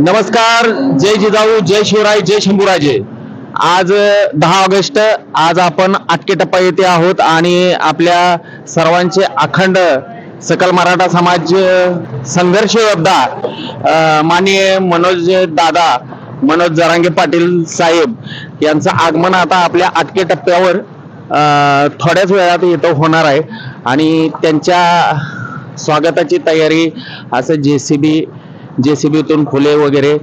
नमस्कार जय जिजाऊ जय शिवराय जय शंभूराजे. आज दहा ऑगस्ट आज आपण आटके टप्पा येथे आहोत आणि आपल्या सर्वांचे अखंड सकल मराठा समाज संघर्ष योद्धा माननीय मनोज दादा मनोज जरांगे पाटील साहेब यांचं आगमन आता आपल्या आटके टप्प्यावर थोड्याच वेळात इथं होणार आहे. आणि त्यांच्या स्वागताची तयारी असं जे सी बी जे सी बीतून फुले वगैरे.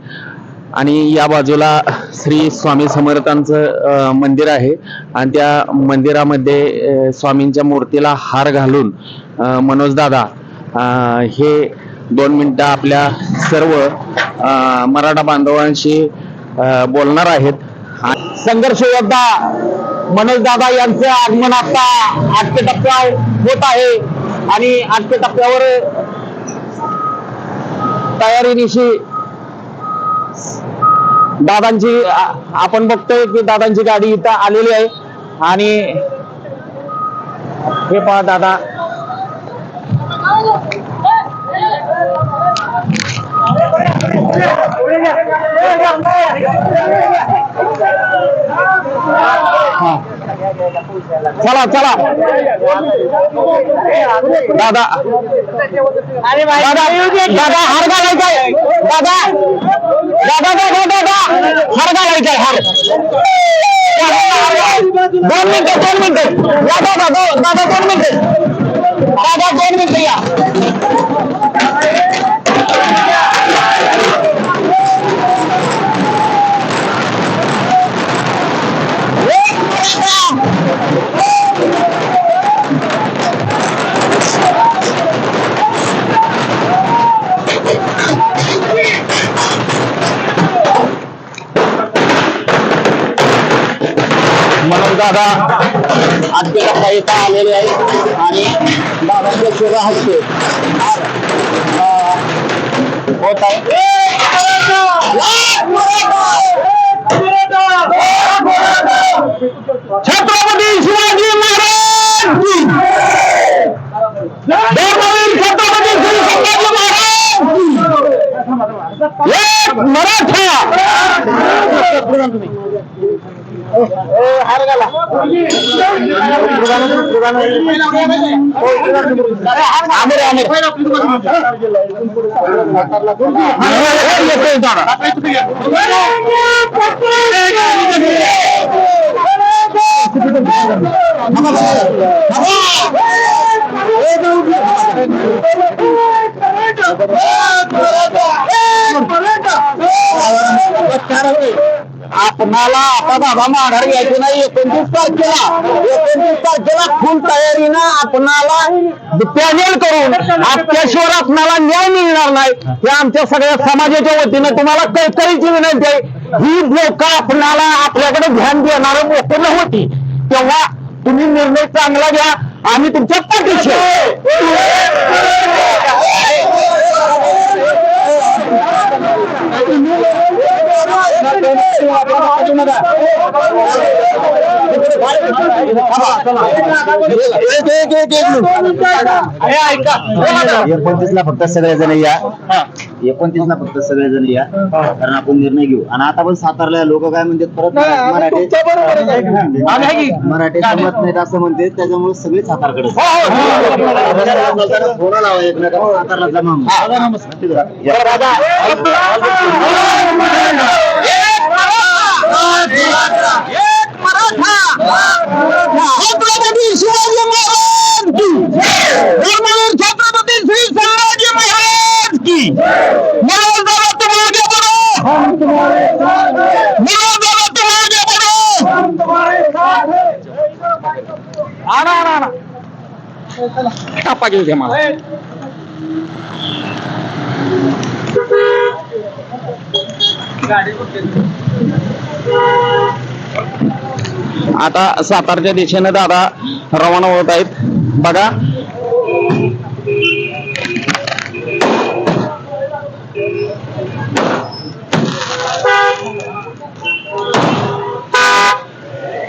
आणि या बाजूला श्री स्वामी समर्थांचं मंदिर आहे. आणि त्या मंदिरामध्ये स्वामींच्या मूर्तीला हार घालून मनोजदादा हे दोन मिनटं आपल्या सर्व मराठा बांधवांशी बोलणार आहेत. संघर्ष योद्धा मनोजदादा यांचं आगमन आता आठव्या टप्प्यावर होत आहे. आणि आठव्या टप्प्यावर तयारीनिशी दादांची आपण बघतोय की दादांची गाडी इथं आलेली आहे. आणि हे पहा दादा. चला चला. दादा. दादा दादा हार घालायचाय. दादा. दादा दादा दादा हार घालायचाय हार. दोन मिनिटं दोन मिनिटं. दादा दो- दादा दोन मिनिटं. दादा दोन मिनिटं या. दादा आजचे टप्पा इथं आलेले आहे आणि दादांच्या शिरा हसते होत आहे छत्रपती शिवाजी महाराज की धर्मवीर छत्रपती श्री संभाजी महाराज की एक मराठा প্রধান তুমি। আমার आपणाला आता बाबा माघार घ्यायची नाही. एकोणतीस तारखेला एकोणतीस तारखेला फुल तयारीनं आपणाला पॅनेल करून आपल्याशिवाय आपणाला न्याय मिळणार नाही. हे आमच्या सगळ्या समाजाच्या वतीनं तुम्हाला कळकळीची विनंती आहे. ही लोक आपणाला आपल्याकडे ध्यान देणार लोक नव्हती. तेव्हा तुम्ही निर्णय चांगला घ्या. आम्ही तुमच्या पाठीशी एकोणतीस ला फक्त सगळेजण या. एकोणतीस ला फक्त सगळेजण या कारण आपण निर्णय घेऊ. आणि आता पण सातारला लोक काय म्हणतात परत मराठी मराठी जमत नाहीत असं म्हणते त्याच्यामुळे सगळे सातारकडे फोन लावा एकमेकांना सातारला जमा छत्रपती आणा आणा आणा टापा घेऊ द्या मला. आता सातारच्या दिशेने दादा रवाना होत आहेत. बघा.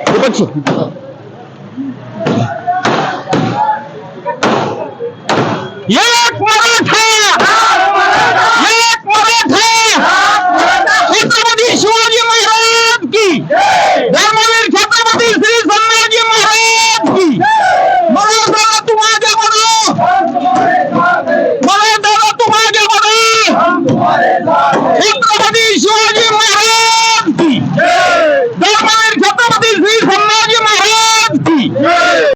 दीपकची Yeah!